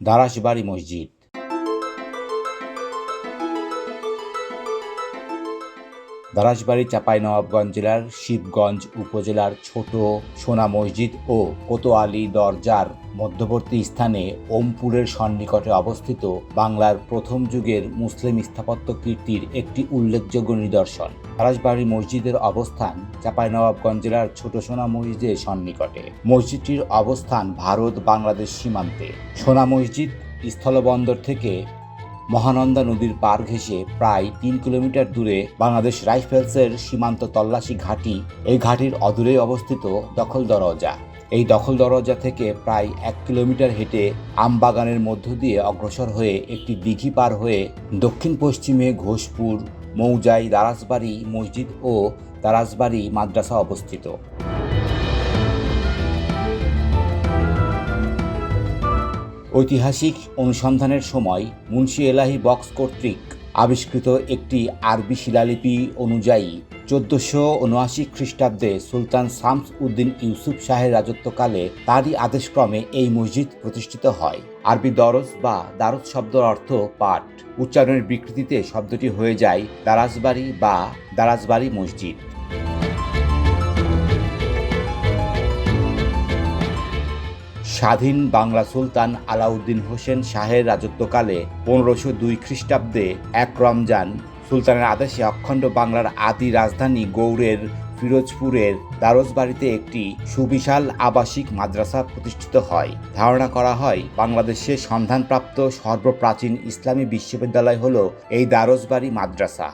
দারাসবাড়ি মসজিদ। দারাসবাড়ি চাঁপাইনবাবগঞ্জ জেলার শিবগঞ্জ উপজেলার ছোট সোনা মসজিদ ও কোতোয়ালি দরজার মধ্যবর্তী স্থানে ওমপুরের সন্নিকটে অবস্থিত বাংলার প্রথম যুগের মুসলিম স্থাপত্য কীর্তির একটি উল্লেখযোগ্য নিদর্শন। দারাসবাড়ি মসজিদের অবস্থান চাঁপাইনবাবগঞ্জ জেলার ছোট সোনা মসজিদের সন্নিকটে। মসজিদটির অবস্থান ভারত বাংলাদেশ সীমান্তে। সোনা মসজিদ স্থলবন্দর থেকে মহানন্দা নদীর পার ঘেঁষে প্রায় তিন কিলোমিটার দূরে বাংলাদেশ রাইফেলসের সীমান্ত তল্লাশি ঘাঁটি। এই ঘাঁটির অদূরে অবস্থিত দখল দরজা এই দখল দরজা থেকে প্রায় এক কিলোমিটার হেঁটে আমবাগানের মধ্য দিয়ে অগ্রসর হয়ে একটি দিঘি পার হয়ে দক্ষিণ পশ্চিমে ঘোষপুর, মৌজাই দারাসবাড়ি মসজিদ ও দারাসবাড়ি মাদ্রাসা অবস্থিত। ঐতিহাসিক অনুসন্ধানের সময় মুন্সি এলাহি বক্স কর্তৃক আবিষ্কৃত একটি আরবি শিলালিপি অনুযায়ী চোদ্দশো উনআশি খ্রিস্টাব্দে সুলতান শামস উদ্দিন ইউসুফ শাহের রাজত্বকালে তারই আদেশক্রমে এই মসজিদ প্রতিষ্ঠিত হয়। আরবি দরজ বা দারজ শব্দের অর্থ পাঠ উচ্চারণের বিকৃতিতে শব্দটি হয়ে যায় দারাজবাড়ি বা দারাজবাড়ি মসজিদ। স্বাধীন বাংলা সুলতান আলাউদ্দিন হোসেন শাহের রাজত্বকালে পনেরোশো দুই খ্রিস্টাব্দে এক রমজান সুলতানের আদেশে অখণ্ড বাংলার আদি রাজধানী গৌড়ের, ফিরোজপুরের দারোজবাড়িতে একটি সুবিশাল আবাসিক মাদ্রাসা প্রতিষ্ঠিত হয়। ধারণা করা হয় বাংলাদেশের সন্ধানপ্রাপ্ত সর্বপ্রাচীন ইসলামী বিশ্ববিদ্যালয় হল এই দারোজবাড়ি মাদ্রাসা।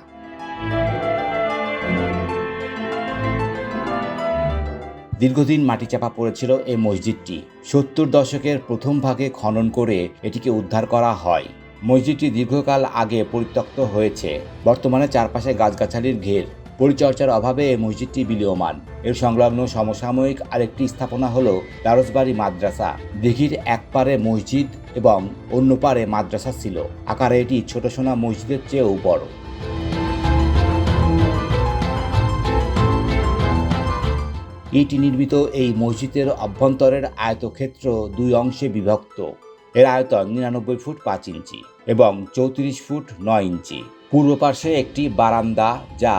দীর্ঘদিন মাটি চাপা পড়েছিল এই মসজিদটি। সত্তর দশকের প্রথম ভাগে খনন করে এটিকে উদ্ধার করা হয়। মসজিদটি দীর্ঘকাল আগে পরিত্যক্ত হয়েছে। বর্তমানে চারপাশে গাছগাছালির ঘের। পরিচর্যার অভাবে এই মসজিদটি বিলীয়মান। এর সংলগ্ন সমসাময়িক আরেকটি স্থাপনা হল দারসবাড়ি মাদ্রাসা। দিঘির এক পারে মসজিদ এবং অন্য পারে মাদ্রাসা ছিল। আকারে এটি ছোট সোনা মসজিদের চেয়েও বড়। ইটি নির্মিত এই মসজিদের অভ্যন্তরের আয়তক্ষেত্র দুই অংশে বিভক্ত। এর আয়তন নিরানব্বই ফুট পাঁচ ইঞ্চি এবং চৌত্রিশ ফুট নয় ইঞ্চি। পূর্ব পার্শ্বে একটি বারান্দা যা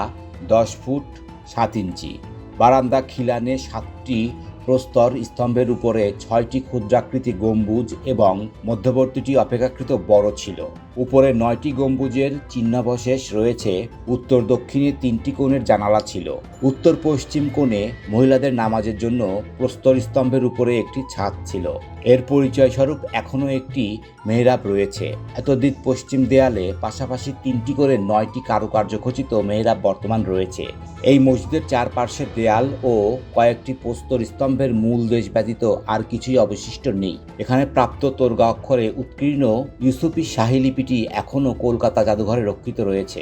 দশ ফুট সাত ইঞ্চি। বারান্দা খিলানে সাতটি প্রস্তর স্তম্ভের উপরে ছয়টি ক্ষুদ্রাকৃতি গম্বুজ এবং মধ্যবর্তীটি অপেক্ষাকৃত বড় ছিল। উপরে নয়টি গম্বুজের চিহ্নাবশেষ রয়েছে, উত্তর দক্ষিণে তিনটি কোণের জানালা ছিল। উত্তর পশ্চিম কোণে মহিলাদের নামাজের জন্য প্রস্তর স্তম্ভের উপরে একটি ছাদ ছিল। এর পরিচয় স্বরূপ এখনও একটি মেহরাব রয়েছে। এতদিক পশ্চিম দেয়ালে পাশাপাশি তিনটি করে নয়টি কারুকার্য খচিত মেহরাব বর্তমান রয়েছে। এই মসজিদের চারপাশের দেয়াল ও কয়েকটি প্রস্তর স্তম্ভের মূল দেশ ব্যতীত আর কিছুই অবশিষ্ট নেই। এখানে প্রাপ্ত তোর্গা অক্ষরে উৎকীর্ণ ইউসুফি শাহী লিপিটি এখনও কলকাতা জাদুঘরে রক্ষিত রয়েছে।